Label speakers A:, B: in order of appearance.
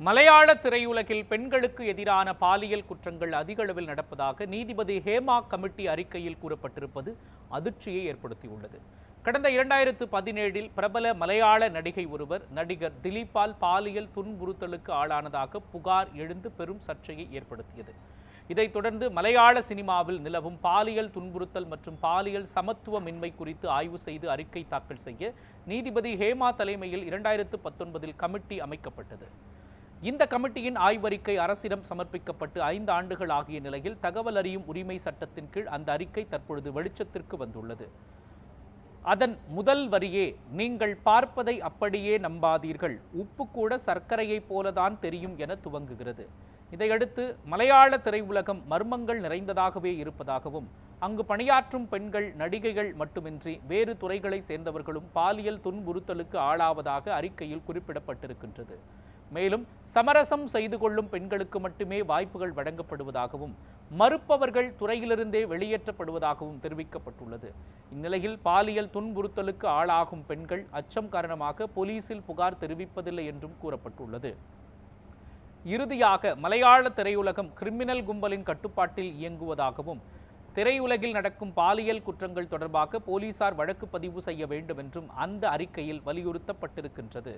A: மலையாள திரையுலகில் பெண்களுக்கு எதிரான பாலியல் குற்றங்கள் அதிக அளவில் நடப்பதாக நீதிபதி ஹேமா கமிட்டி அறிக்கையில் கூறப்பட்டிருப்பது அதிர்ச்சியை ஏற்படுத்தியுள்ளது. கடந்த இரண்டாயிரத்து பதினேழில் பிரபல மலையாள நடிகை ஒருவர் நடிகர் திலீப்பால் பாலியல் துன்புறுத்தலுக்கு ஆளானதாக புகார் எழுந்து பெரும் சர்ச்சையை ஏற்படுத்தியது. இதைத் தொடர்ந்து மலையாள சினிமாவில் நிலவும் பாலியல் துன்புறுத்தல் மற்றும் பாலியல் சமத்துவமின்மை குறித்து ஆய்வு செய்து அறிக்கை தாக்கல் செய்ய நீதிபதி ஹேமா தலைமையில் இரண்டாயிரத்து பத்தொன்பதில் கமிட்டி அமைக்கப்பட்டது. இந்த கமிட்டியின் ஆய்வறிக்கை அரசிடம் சமர்ப்பிக்கப்பட்டு ஐந்து ஆண்டுகள் ஆகிய நிலையில் தகவல் அறியும் உரிமை சட்டத்தின் கீழ் அந்த அறிக்கை தற்பொழுது வெளிச்சத்திற்கு வந்துள்ளது. அதன் முதல் வரியே நீங்கள் பார்ப்பதை அப்படியே நம்பாதீர்கள். உப்பு கூட சர்க்கரையைப் போலதான் தெரியும் என துவங்குகிறது. இதையடுத்து மலையாள திரையுலகம் மர்மங்கள் நிறைந்ததாகவே இருப்பதாகவும் அங்கு பணியாற்றும் பெண்கள் நடிகைகள் மட்டுமின்றி வேறு துறைகளை சேர்ந்தவர்களும் பாலியல் துன்புறுத்தலுக்கு ஆளாவதாக அறிக்கையில் குறிப்பிடப்பட்டிருக்கின்றது. மேலும் சமரசம் செய்து கொள்ளும் பெண்களுக்கு மட்டுமே வாய்ப்புகள் வழங்கப்படுவதாகவும் மறுப்பவர்கள் துறையிலிருந்தே வெளியேற்றப்படுவதாகவும் தெரிவிக்கப்பட்டுள்ளது. இந்நிலையில் பாலியல் துன்புறுத்தலுக்கு ஆளாகும் பெண்கள் அச்சம் காரணமாக போலீசில் புகார் தெரிவிப்பதில்லை என்றும் கூறப்பட்டுள்ளது. இறுதியாக மலையாள திரையுலகம் கிரிமினல் கும்பலின் கட்டுப்பாட்டில் இயங்குவதாகவும் திரையுலகில் நடக்கும் பாலியல் குற்றங்கள் தொடர்பாக போலீசார் வழக்கு பதிவு செய்ய வேண்டும் என்றும் அந்த அறிக்கையில் வலியுறுத்தப்பட்டிருக்கின்றது.